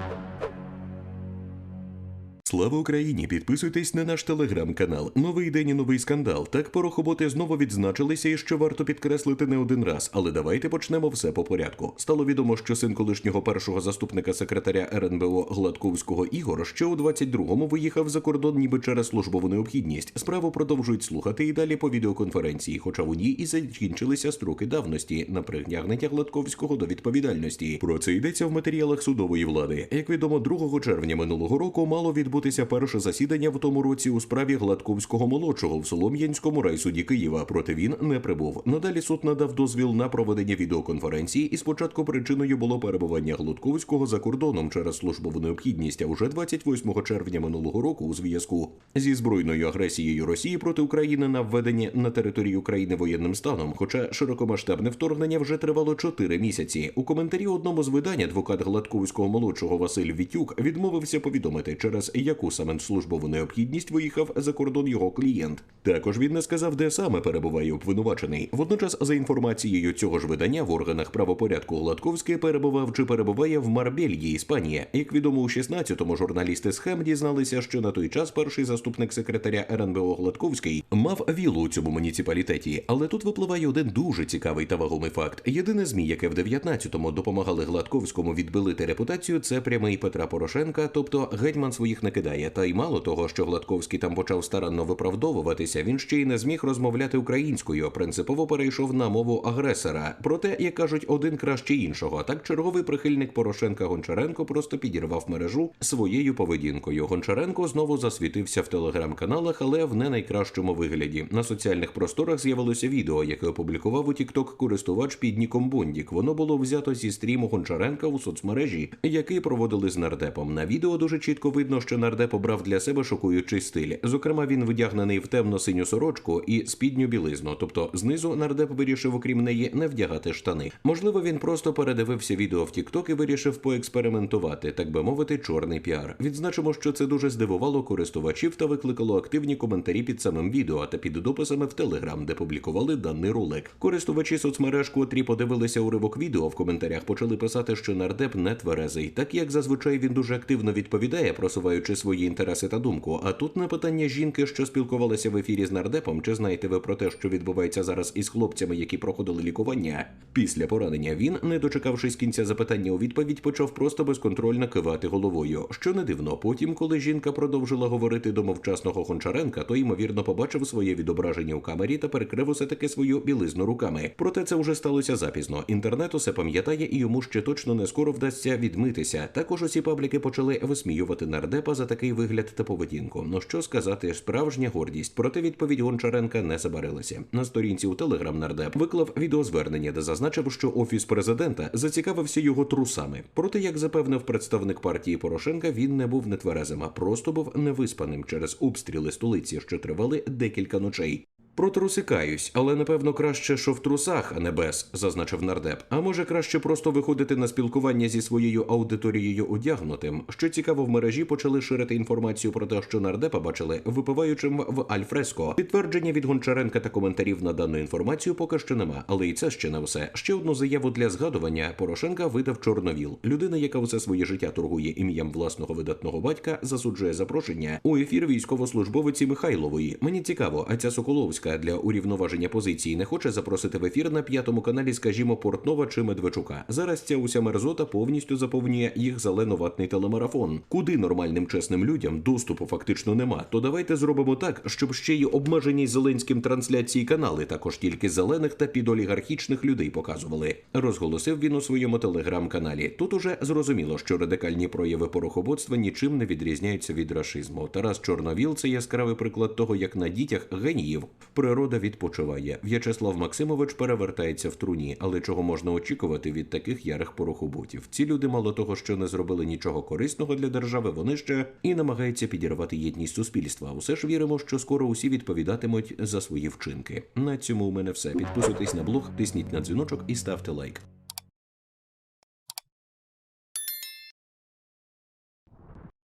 you Слава Україні! Підписуйтесь на наш телеграм-канал. Новий день і новий скандал. Так порохоботи знову відзначилися, і що варто підкреслити не один раз. Але давайте почнемо все по порядку. Стало відомо, що син колишнього першого заступника секретаря РНБО Гладковського Ігор ще у 22-му виїхав за кордон, ніби через службову необхідність. Справу продовжують слухати і далі по відеоконференції, хоча у ній і закінчилися строки давності на притягнення Гладковського до відповідальності. Про це йдеться в матеріалах судової влади. Як відомо, 2 червня минулого року мало відбутися перше засідання в тому році у справі Гладковського молодшого в Солом'янському райсуді Києва. Проте він не прибув. Надалі суд надав дозвіл на проведення відеоконференції, і спочатку причиною було перебування Гладковського за кордоном через службову необхідність. А уже 28 червня минулого року у зв'язку зі збройною агресією Росії проти України на введення на території України воєнним станом. Хоча широкомасштабне вторгнення вже тривало 4 місяці. У коментарі одному з видань адвокат Гладковського молодшого Василь Вітюк відмовився повідомити, через яку саме службову необхідність виїхав за кордон його клієнт. Також він не сказав, де саме перебуває обвинувачений. Водночас, за інформацією цього ж видання, в органах правопорядку Гладковський перебував чи перебуває в Марбельї, Іспанія. Як відомо, у 16-му журналісти схем дізналися, що на той час перший заступник секретаря РНБО Гладковський мав вілу у цьому муніципалітеті. Але тут випливає один дуже цікавий та вагомий факт. Єдине змі, яке в 19-му допомагали Гладковському відбилити репутацію, це прямий Петра Порошенка, тобто гетьман своїх не кидає. Та й мало того, що Гладковський там почав старанно виправдовуватися, він ще й не зміг розмовляти українською, принципово перейшов на мову агресора. Проте, як кажуть, один краще іншого. Так черговий прихильник Порошенка Гончаренко просто підірвав мережу своєю поведінкою. Гончаренко знову засвітився в телеграм-каналах, але в не найкращому вигляді. На соціальних просторах з'явилося відео, яке опублікував у TikTok користувач під ніком Бондік. Воно було взято зі стріму Гончаренка у соцмережі, який проводили з нардепом. На відео дуже чітко видно, що нардеп обрав для себе шокуючий стиль. Зокрема, він вдягнений в темно-синю сорочку і спідню білизну. Тобто, знизу нардеп вирішив, окрім неї, не вдягати штани. Можливо, він просто передивився відео в TikTok і вирішив поекспериментувати, так би мовити, чорний піар. Відзначимо, що це дуже здивувало користувачів та викликало активні коментарі під самим відео та під дописами в Telegram, де публікували даний ролик. Користувачі соцмереж, котрі подивилися уривок відео, в коментарях почали писати, що нардеп не тверезий, так як зазвичай він дуже активно відповідає, просуваючи свої інтереси та думку. А тут на питання жінки, що спілкувалася в ефірі з нардепом, чи знаєте ви про те, що відбувається зараз із хлопцями, які проходили лікування після поранення, він, не дочекавшись кінця запитання у відповідь, почав просто безконтрольно кивати головою. Що не дивно, потім, коли жінка продовжила говорити до мовчасного Гончаренка, то ймовірно побачив своє відображення у камері та перекрив усе таки свою білизну руками. Проте це вже сталося запізно. Інтернет усе пам'ятає, і йому ще точно не скоро вдасться відмитися. Також усі пабліки почали висміювати нардепа за такий вигляд та поведінку. Ну що сказати, справжня гордість. Проте відповідь Гончаренка не забарилася. На сторінці у Телеграм нардеп виклав відеозвернення, де зазначив, що офіс президента зацікавився його трусами. Проте, як запевнив представник партії Порошенка, він не був нетверезим, а просто був невиспаним через обстріли столиці, що тривали декілька ночей. Про труси каюсь, але напевно краще, що в трусах, а не без, зазначив нардеп. А може краще просто виходити на спілкування зі своєю аудиторією одягнутим. Що цікаво, в мережі почали ширити інформацію про те, що нардепа бачили випиваючим в Альфреско. Підтвердження від Гончаренка та коментарів на дану інформацію поки що нема. Але і це ще не все. Ще одну заяву для згадування Порошенка видав Чорновіл. Людина, яка все своє життя торгує ім'ям власного видатного батька, засуджує запрошення у ефір військовослужбовиці Михайлової. Мені цікаво, а ця Соколовська для урівноваження позиції не хоче запросити в ефір на п'ятому каналі, скажімо, Портнова чи Медведчука. Зараз ця уся мерзота повністю заповнює їх зеленоватний телемарафон. Куди нормальним чесним людям доступу фактично нема. То давайте зробимо так, щоб ще й обмежені Зеленським трансляції канали також тільки зелених та підолігархічних людей показували. Розголосив він у своєму телеграм-каналі. Тут уже зрозуміло, що радикальні прояви порохоботства нічим не відрізняються від рашизму. Тарас Чорновіл це яскравий приклад того, як на дітях геніїв природа відпочиває. В'ячеслав Максимович перевертається в труні, але чого можна очікувати від таких ярих порохоботів? Ці люди, мало того, що не зробили нічого корисного для держави, вони ще і намагаються підірвати єдність суспільства. Усе ж віримо, що скоро усі відповідатимуть за свої вчинки. На цьому у мене все. Підписуйтесь на блог, тисніть на дзвіночок і ставте лайк.